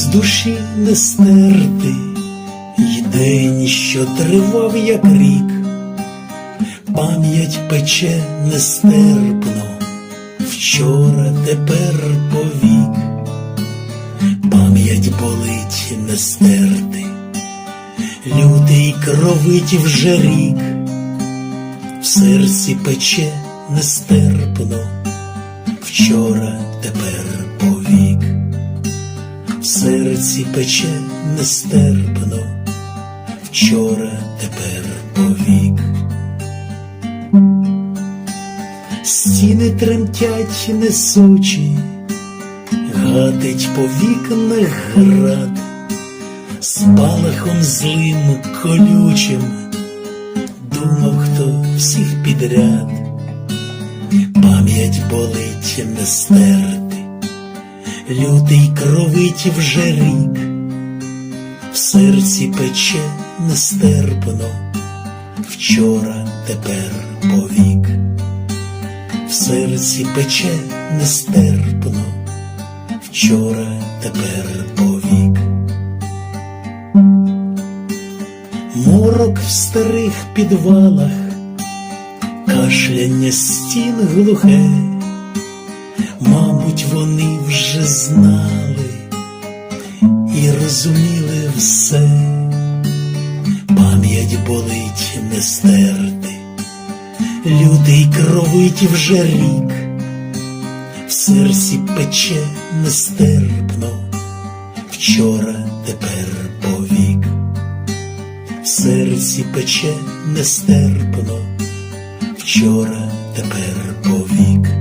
З душі не стерти, й день, що тривав, як рік, пам'ять пече нестерпно, вчора, тепер повік, пам'ять болить не стерти, лютий кровить вже рік, в серці пече нестерпно, вчора, тепер повік серці пече нестерпно, вчора, тепер повік. Стіни тремтять несучі, гатить по вікнах град, спалахом злим колючим, думав, хто всіх підряд, пам'ять болить не стерти лютий кровить вже рік, в серці пече нестерпно, вчора, тепер повік, в серці пече нестерпно, вчора, тепер повік. Морок в старих підвалах, кашляння стін глухе. Мабуть, вони вже знали і розуміли все, пам'ять болить не стерти, кровить вже рік, в серці пече нестерпно, вчора, тепер повік, в серці пече нестерпно, вчора, тепер повік.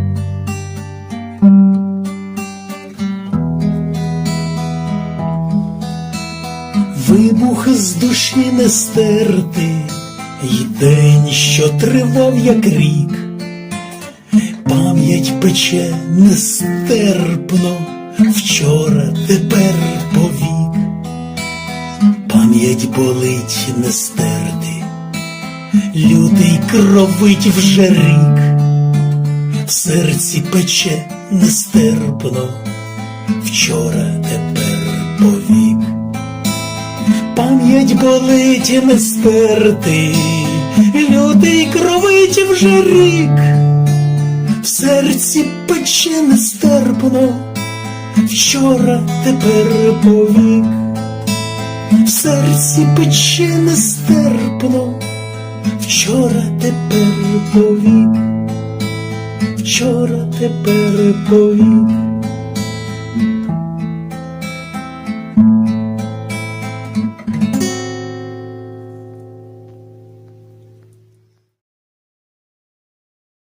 Вибух з душі не стерти, й день, що тривав, як рік, пам'ять пече нестерпно, вчора, тепер повік, пам'ять болить не стерти, лютий кровить вже рік, в серці пече нестерпно, вчора, тепер повік. Пам'ять болить не стерти, лютий кровить вже рік, в серці пече нестерпно, вчора, тепер повік, в серці пече нестерпно, вчора, тепер повік, вчора, тепер повік.